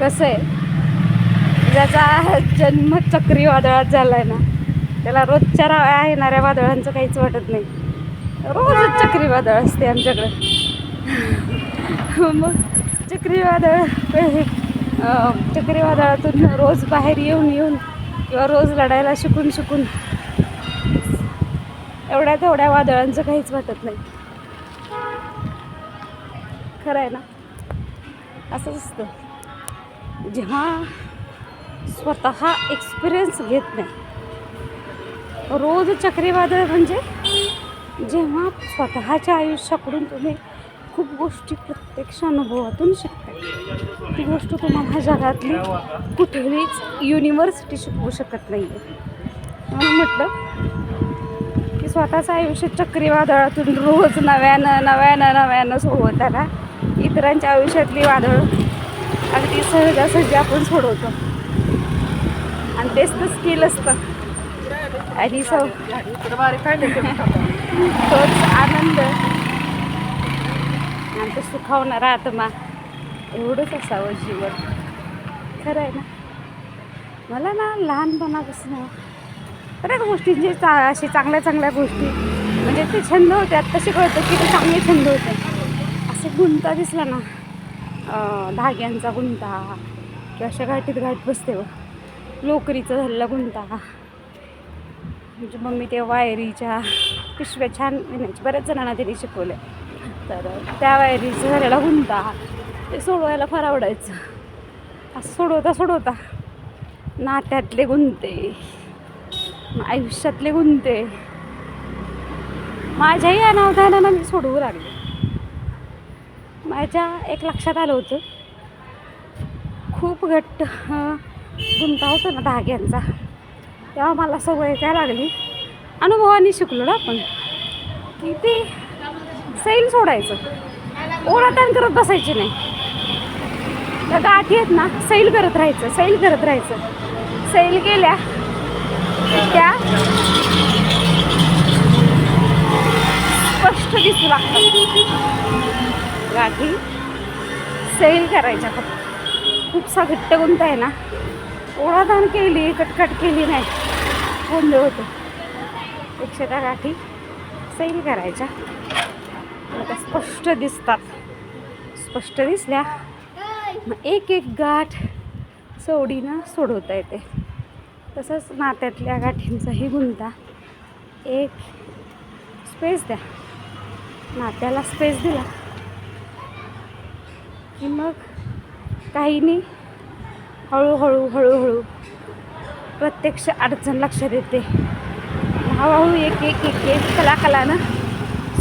कसं आहे ज्याचा जन्म चक्रीवादळात झाला आहे ना त्याला रोजच्या रा येणाऱ्या वादळांचं काहीच वाटत नाही रोजच चक्रीवादळ असते आमच्याकडे मग चक्रीवादळ चक्रीवादळातून रोज बाहेर येऊन येऊन किंवा रोज लढायला शिकून शिकून एवढ्या तेवढ्या वादळांचं काहीच वाटत नाही खरं आहे ना असंच असतं जेव्हा स्वतः एक्सपिरियन्स घेत नाही रोज चक्रीवादळ म्हणजे जेव्हा स्वतःच्या आयुष्याकडून तुम्ही खूप गोष्टी प्रत्यक्ष अनुभवातून शिकता ती गोष्ट तुम्हाला जगातली कुठलीच युनिव्हर्सिटी शिकवू शकत नाही आहे म्हणून म्हटलं की स्वतःचं आयुष्य चक्रीवादळातून रोज नव्यानं नव्यानं नव्यानं सोबत आला इतरांच्या आयुष्यातली वादळ आणि ती सहजासहजी आपण सोडवतो आणि तेच तर स्किल असतं आणि सौ तोच आनंद आणि तो सुखावणारा आत्मा एवढंच असावं जीवन खरं आहे ना मला ना लहानपणापासून बऱ्याच गोष्टींची चा अशी चांगल्या चांगल्या गोष्टी म्हणजे ते छंद होते तसे कळतं की ते चांगले छंद होते असे गुंता दिसला ना धाग्यांचा गुंता किंवा अशा घाटीत घाट बसते व लोकरीचा झालेला गुंता म्हणजे मम्मी ते वायरीच्या पिशव्या छान विणायची म्हणजे बऱ्याच जणांना त्यांनी शिकवले तर त्या वायरीचं झालेला गुंता ते सोडवायला फार आवडायचं असं सोडवता सोडवता नात्यातले गुंते आयुष्यातले गुंते माझ्याही अनावधानानं मी सोडवू लागले माझ्या एक लक्षात आलं होतं खूप घट्ट होतो ना धाग्यांचा तेव्हा मला सवय काय लागली अनुभवाने शिकलो ना आपण की ते सैल सोडायचं ओढाताण करत बसायची नाही तर गाठी आहेत ना सैल करत राहायचं सैल करत राहायचं सैल केल्या त्या स्पष्ट दिसू लागतात गाठी सेल करायच्या फक्त खूपसा घट्ट गुंत आहे ना ओळादान केली कटकट केली नाही गोंधळ होतो एकशे त्या गाठी सेल करायच्या आता स्पष्ट दिसतात स्पष्ट दिसल्या मग एक एक गाठ सोडीनं सोडवता येते तसंच नात्यातल्या गाठींचाही गुंता एक स्पेस द्या नात्याला स्पेस दिला की मग काहींनी हळूहळू हळूहळू प्रत्यक्ष अडचण लक्षात येते हळूहळू एक एक एक एक कलाकलानं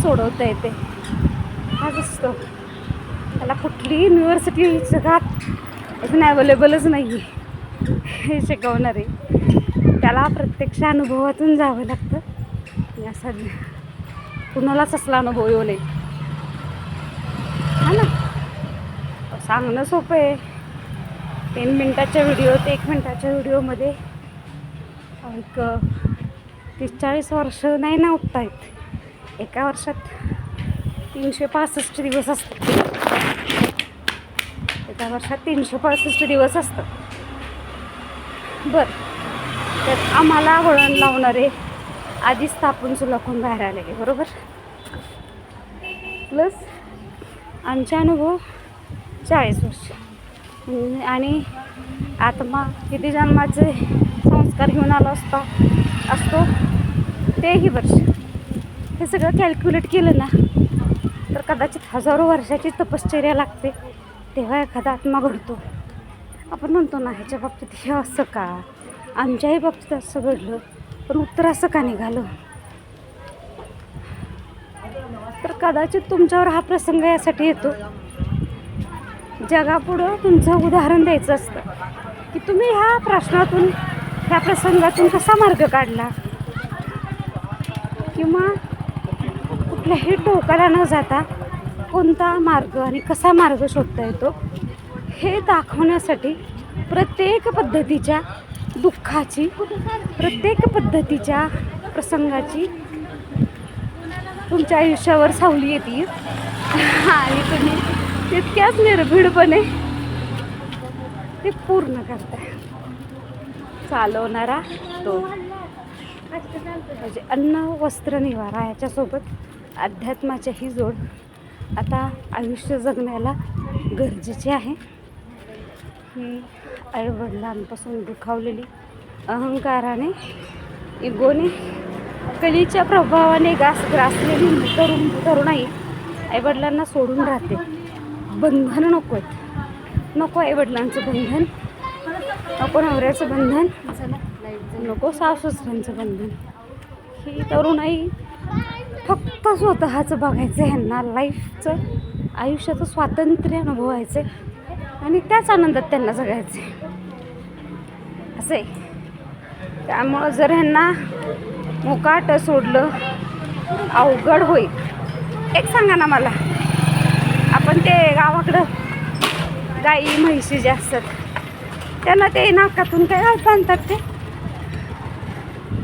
सोडवता येते हाच असतो त्याला कुठली युनिव्हर्सिटी जगात अजून अवेलेबलच नाही हे शिकवणारे त्याला प्रत्यक्ष अनुभवातून जावं लागतं सध्या कुणालाच असला अनुभव येऊ नये सांगणं सोपं आहे तीन मिनटाच्या व्हिडिओ ते एक मिनटाच्या व्हिडिओमध्ये एक तीस चाळीस वर्ष नाही ना उठत येत एका वर्षात तीनशे पासष्ट दिवस असतात एका वर्षात तीनशे पासष्ट दिवस असतात बरं तर आम्हाला वळण लावणारे आधीच तापून सुलाखून बाहेर आलेले बरोबर प्लस आमचे अनुभव चाळीस वर्ष आणि आत्मा किती जन्माचे संस्कार घेऊन आला असता असतो तेही वर्ष हे सगळं कॅल्क्युलेट केलं ना तर कदाचित हजारो वर्षाची तपश्चर्या लागते तेव्हा एखादा आत्मा घडतो आपण म्हणतो ना ह्याच्या बाबतीत हे असं का आमच्याही बाबतीत असं घडलं पण उत्तर असं का निघालं तर कदाचित तुमच्यावर हा प्रसंग यासाठी येतो जगापुढं तुमचं उदाहरण द्यायचं असतं की तुम्ही ह्या प्रश्नातून ह्या प्रसंगातून कसा मार्ग काढला किंवा कुठल्याही टोकाला न जाता कोणता मार्ग आणि कसा मार्ग शोधता येतो हे दाखवण्यासाठी प्रत्येक पद्धतीच्या दुःखाची प्रत्येक पद्धतीच्या प्रसंगाची तुमच्या आयुष्यावर सावली येतील आणि तुम्ही तितक्याच निर्भीडपणे ते पूर्ण आहे चालवणारा तो म्हणजे अन्न वस्त्र निवारा याच्यासोबत अध्यात्माच्याही जोड आता आयुष्य जगण्याला गरजेचे आहे ही आईवडिलांपासून दुखावलेली अहंकाराने इगोने कलीच्या प्रभावाने गास ग्रासलेली तरुण तरुणाई आईवडिलांना सोडून राहते बंधन नको आहेत नको आहे वडिलांचं बंधन नको नवऱ्याचं बंधन नको सासूसऱ्यांचं बंधन ही तरुणाई फक्त स्वतःचं बघायचं ह्यांना लाईफचं आयुष्याचं स्वातंत्र्य अनुभवायचं आणि त्याच आनंदात त्यांना जगायचं आहे असं त्यामुळं जर ह्यांना मोकाट सोडलं अवघड होईल एक सांगा ना मला पण ते गावाकडं गाई म्हैशी जे असतात त्यांना ते नाकातून काय बांधतात ते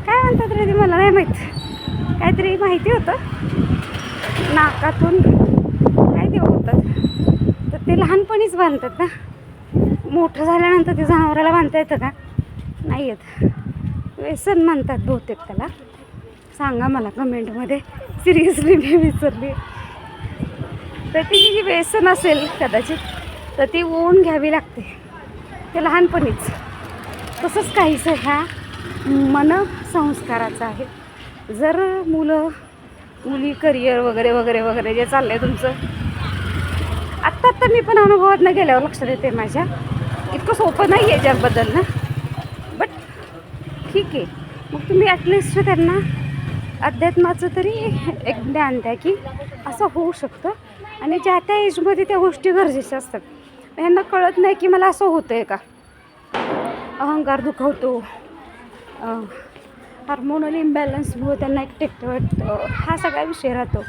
काय म्हणतात रे ते मला नाही माहीत काहीतरी माहिती होतं नाकातून काय ते होतात तर ते लहानपणीच बांधतात ना मोठं झाल्यानंतर ते जनावराला बांधता येतं का नाही येत व्यसन म्हणतात बहुतेक त्याला सांगा मला कमेंटमध्ये सिरियसली मी विसरली तर ती जी व्यसन असेल कदाचित तर ती ओन घ्यावी लागते ते लहानपणीच तसंच काहीसं ह्या मनसंस्काराचं आहे जर मुलं मुली करिअर वगैरे वगैरे वगैरे जे चाललं आहे तुमचं आत्ता आत्ता मी पण अनुभवात न गेल्यावर लक्ष देते माझ्या इतकं सोपं नाही आहे जगबद्दल ना बट ठीक आहे मग तुम्ही ॲटलिस्ट त्यांना अध्यात्माचं तरी एक ज्ञान द्या की असं होऊ शकतं आणि ज्या त्या एजमध्ये त्या गोष्टी गरजेच्या असतात यांना कळत नाही की मला असं होतं आहे का अहंकार दुखवतो हार्मोनल इम्बॅलन्समुळं त्यांना एक टेक्ट वाटतं हा सगळा विषय राहतो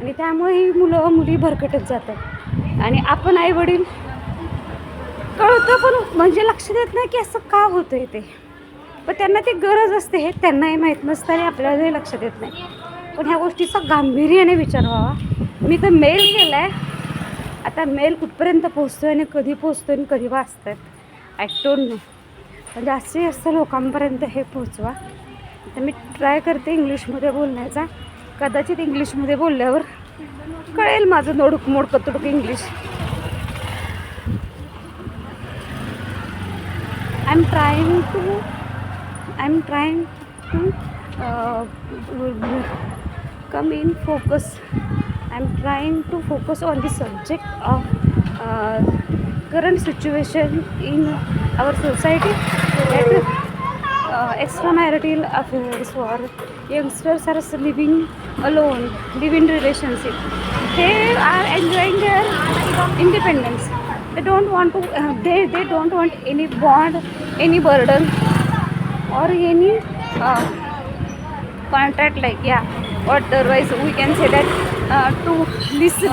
आणि त्यामुळे ही मुलं मुली भरकटत जातात आणि आपण आई वडील कळतं पण म्हणजे लक्ष देत नाही की असं का होतं आहे ते पण त्यांना ती गरज असते हे त्यांनाही माहीत नसतं आणि आपल्यालाही लक्ष देत नाही पण ह्या गोष्टीचा गांभीर्याने विचार व्हावा मी तर मेल केला आहे आता मेल कुठपर्यंत पोहोचतो आहे आणि कधी पोहोचतो आणि कधी वाचतो आहे आय डोंट नो पण जास्तीत जास्त लोकांपर्यंत हे पोहोचवा तर मी ट्राय करते इंग्लिशमध्ये बोलण्याचा कदाचित इंग्लिशमध्ये बोलल्यावर कळेल माझं नोडूक मोड कतुडूक English I am trying to I am trying to come in focus i'm trying to focus on the subject of uh, current situation in our society that uh, extramarital affairs for youngsters are living alone living relationship they are enjoying their independence they don't want to uh, they, they don't want any bond any burden or any uh, contract like yeah otherwise we can say that uh, to listen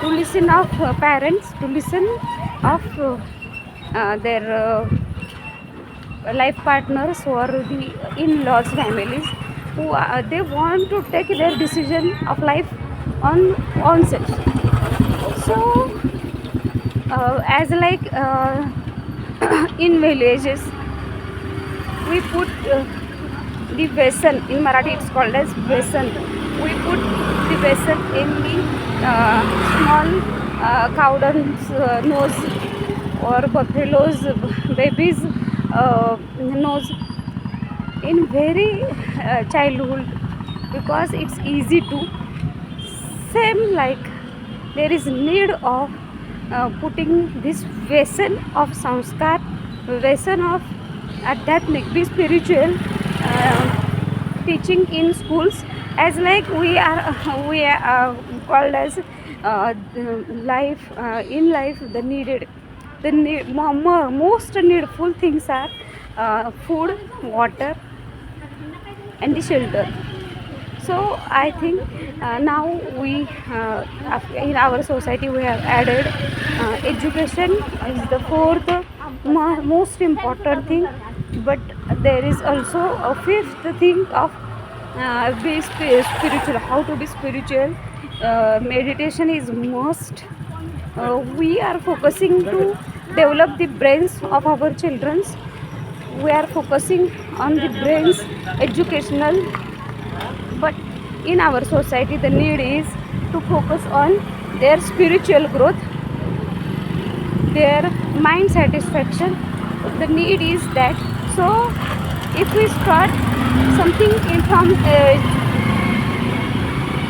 to listen of uh, parents to listen of uh, uh, their uh, life partners or the in-laws families who they want to take their decision of life on onset so uh, as like uh, in villages we put uh, the vessel in Marathi it's called as vessel we put the vessel in the uh, small uh, cow uh, nose or buffalo's baby's uh, nose in very uh, childhood because it's easy to same like there is need of uh, putting this vessel of sanskar vessel of at that be spiritual um, teaching in schools as like we are we are uh, called as uh, life uh, in life the needed the need, most needful things are food water and the shelter so i think uh, now we uh, in our society we have added uh, education is the fourth most important thing but there is also a fifth thing of uh, be spiritual how to be spiritual uh, meditation is must uh, we are focusing to develop the brains of our children we are focusing on the brains educational but in our society the need is to focus on their spiritual growth their mind satisfaction the need is that so if we start something in from uh,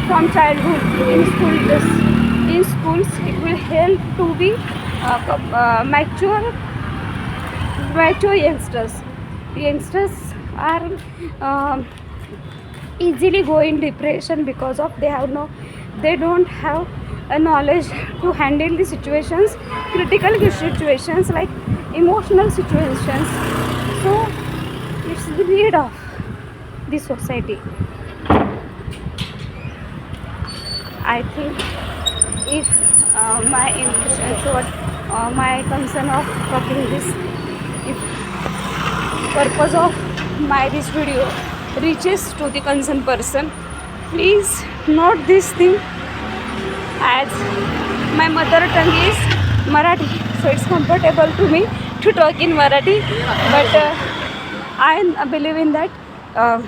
from childhood in school in schools it will help to be uh, uh, mature mature youngsters youngsters are um, easily go in depression because of they have no they don't have a knowledge to handle the situations critical situations like emotional situations so it's the need of the society. I think if uh, my impression, so uh, my concern of talking this, if purpose of my this video reaches to the concerned person, please note this thing, as my mother tongue is Marathi, so it's comfortable to me to talk in Marathi, but uh, I believe in that. Uh,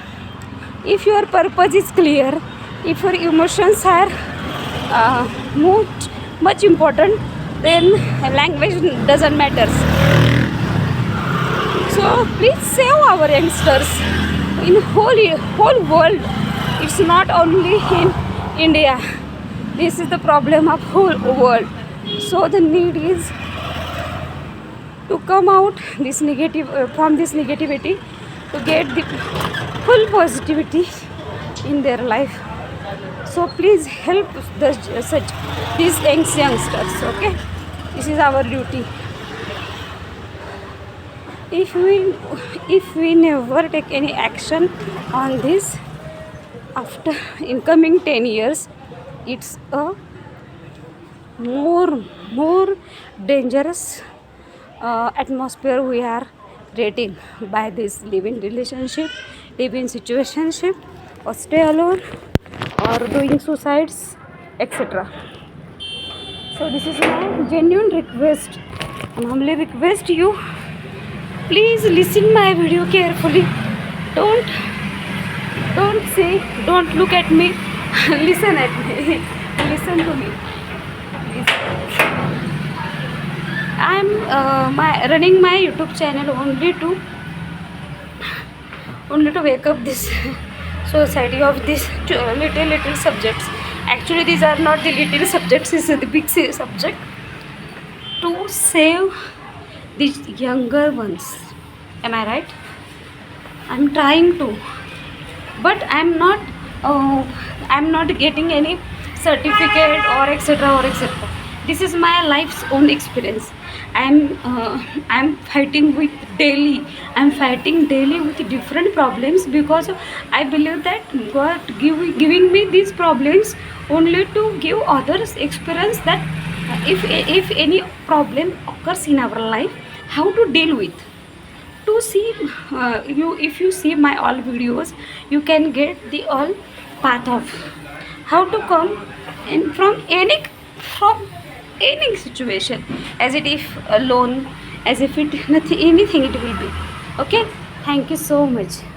if your purpose is clear, if your emotions are uh, much, much important, then language doesn't matter. So please save our youngsters in whole whole world. It's not only in India. This is the problem of whole world. So the need is to come out this negative uh, from this negativity to get the full positivity in their life so please help the, uh, such these youngsters okay this is our duty if we if we never take any action on this after incoming 10 years it's a more more dangerous uh, atmosphere we are creating by this living relationship, living situationship, or stay alone, or doing suicides, etc. So this is my genuine request. And humbly request you, please listen my video carefully. Don't, don't say, don't look at me. listen at me. listen to me. I am uh, my, running my YouTube channel only to only to wake up this society of these little little subjects. Actually, these are not the little subjects; are the big subject to save these younger ones. Am I right? I'm trying to, but I'm not. Uh, I'm not getting any certificate or etc. or etc this is my life's own experience I'm uh, I'm fighting with daily. I'm fighting daily with different problems because I believe that God give, giving me these problems only to give others experience that if if any problem occurs in our life, how to deal with. To see uh, you, if you see my all videos, you can get the all path of how to come and from any from any situation as it if alone as if it nothing anything it will be okay thank you so much